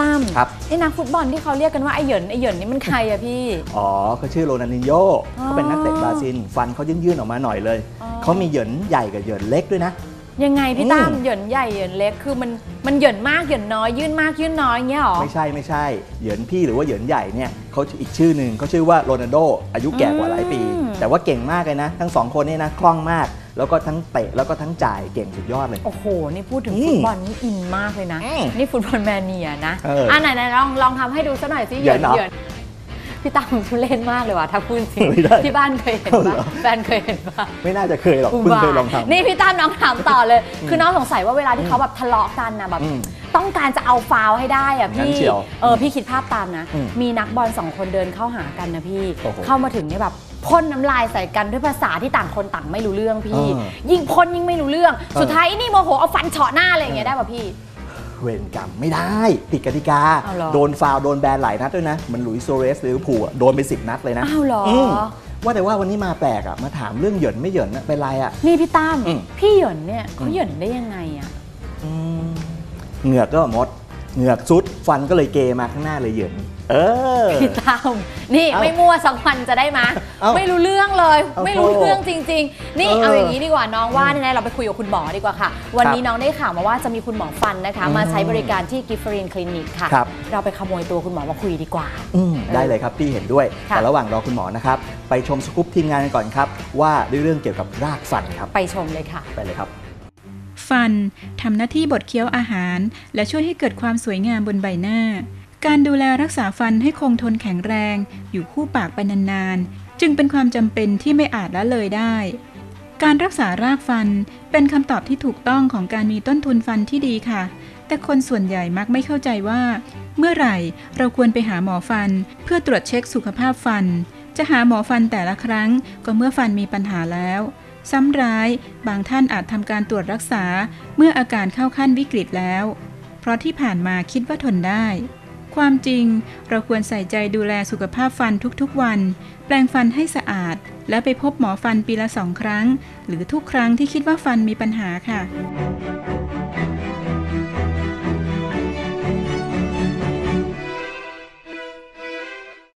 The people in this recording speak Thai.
ตั้มครับไอ้นักฟุตบอลที่เขาเรียกกันว่าไอ้เหยินไอ้เหยินนี่มันใครอะพี่ อ๋อเขาชื่อโรนัลดินโญอ๋อเขาเป็นนักเตะบราซิล ฟันเขายื่นๆออกมาหน่อยเลยอ๋อเขามีเหยินใหญ่กับเหยินเล็กด้วยนะ ยังไงพี่ตั้มอืมเหยินใหญ่เหยินเล็กคือมันมันเหยินมากเหยินน้อยยื่นมากยื่นน้อยอย่างเงี้ยหรอ ไม่ใช่ไม่ใช่เหยินพี่หรือว่าเหยินใหญ่เนี่ยเขาอีกชื่อหนึ่งเขาชื่อว่าโรนัลโดอายุแก่กว่าหลายปีอืมแต่ว่าเก่งมากเลยนะ ทั้งสองคนนี่นะคล่องมาก แล้วก็ทั้งเตะแล้วก็ทั้งจ่ายเก่งสุดยอดเลย โอ้โห นี่พูดถึงอืมฟุตบอลนี่อินมากเลยนะ อืมนี่ฟุตบอลแมนเนียนะเอออ่อะไหนไหนลองลองทำให้ดูสักหน่อยสิเหยินเหรอเหยินพี่ตั้มทุเล่นมากเลยว่ะถ้าพูดจริงไม่ได้ที่บ้านเคยเห็นเอาเหรปะอ แฟนเคยเห็นปะ ไม่น่าจะเคยหรอกเพิ่งเคยลองทำ นี่พี่ตั้มน้องถามต่อเลย คือน้องสงสัยว่าเวลาที่เขาแบบทะเลาะกันนะแบบอืม ต้องการจะเอาฟาวล์ให้ได้อะงั้นพี่เชียวเออพี่คิดภาพตามนะ อืมมีนักบอลสองคนเดินเข้าหากันนะพี่ โอ้โหเข้ามาถึงเนี่ยแบบพ่นน้ำลายใส่กันด้วยภาษาที่ต่างคนต่างไม่รู้เรื่องพี่ เออยิ่งพ่นยิ่งไม่รู้เรื่องออสุดท้ายไอ้นี่โมโหเอาฟันเฉาะหน้าอะไรอย่างเงี้ยได้ป่ะพี่ เวรกรรมไม่ได้ผิดกติกา เอาเหรอ โดนฟาวล์โดนแบนหลายนัดด้วยนะ เหมันหลุยส์โซเรสหรือผูลอะโดนไปสิบนัดเลยนะอ้าวเหรอมว่าแต่ว่าวันนี้มาแปลกอะมาถามเรื่องเหยินไม่เหยินอะเป็นไรอะ นี่พี่ตั้มอืม พี่เหยินเนี่ยเขาอืมเหยินได้ยังไงอะอืม เหงือกก็มด เหงือกซุดฟันก็เลยเกมาข้างหน้าเลยเหยินเออ พี่ตั้มนี่เอ้าไม่มั่วสักวันจะได้มา เอ้าไม่รู้เรื่องเลย เอ้าไม่รู้เรื่องจริง ๆ นี่เออเอาอย่างนี้ดีกว่าน้องว่าเนี่ยนะเราไปคุยกับคุณหมอดีกว่าค่ะ วันนี้ครับน้องได้ข่าวมาว่าจะมีคุณหมอฟันนะคะอืมมาใช้บริการที่กิฟฟรินคลินิกค่ะ ครับ เราไปขโมยตัวคุณหมอมาคุยดีกว่า อืมได้เลยครับพี่เห็นด้วย ค่ะ แต่ระหว่างรอคุณหมอนะครับ ไปชมสกู๊ปทีมงานกันก่อนครับ ว่าด้วยเรื่องเกี่ยวกับรากฟันครับ ไปชมเลยค่ะ ไปเลยครับ ฟันทำหน้าที่บดเคี้ยวอาหาร และช่วยให้เกิดความสวยงามบนใบหน้า การดูแลรักษาฟันให้คงทนแข็งแรง อยู่คู่ปากไปนานๆ จึงเป็นความจำเป็นที่ไม่อาจละเลยได้ การรักษารากฟันเป็นคำตอบที่ถูกต้องของการมีต้นทุนฟันที่ดีค่ะ แต่คนส่วนใหญ่มักไม่เข้าใจว่า เมื่อไหร่เราควรไปหาหมอฟัน เพื่อตรวจเช็คสุขภาพฟัน จะหาหมอฟันแต่ละครั้งก็เมื่อฟันมีปัญหาแล้ว ซ้ำร้าย บางท่านอาจทำการตรวจรักษาเมื่ออาการเข้าขั้นวิกฤตแล้ว เพราะที่ผ่านมาคิดว่าทนได้ ความจริงเราควรใส่ใจดูแลสุขภาพฟันทุกๆวัน แปลงฟันให้สะอาด และไปพบหมอฟันปีละสองครั้ง หรือทุกครั้งที่คิดว่าฟันมีปัญหาค่ะ